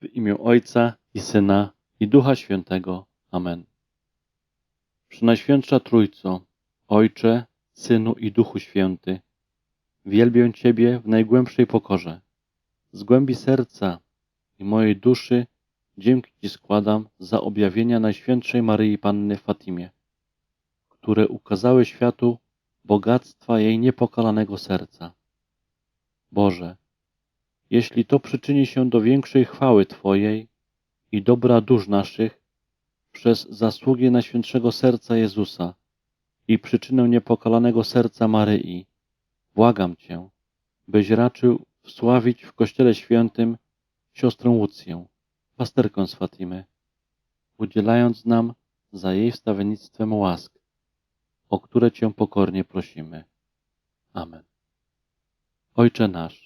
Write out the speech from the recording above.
W imię Ojca i Syna i Ducha Świętego. Amen. Przenajświętsza Trójco, Ojcze, Synu i Duchu Święty, wielbię Ciebie w najgłębszej pokorze. Z głębi serca i mojej duszy dzięki Ci składam za objawienia Najświętszej Maryi Panny Fatimie, które ukazały światu bogactwa jej niepokalanego serca. Boże, jeśli to przyczyni się do większej chwały Twojej i dobra dusz naszych przez zasługi Najświętszego Serca Jezusa i przyczynę niepokalanego serca Maryi, błagam Cię, byś raczył wsławić w Kościele Świętym siostrę Łucję, pasterkę z Fatimy, udzielając nam za jej wstawiennictwem łask, o które Cię pokornie prosimy. Amen. Ojcze nasz,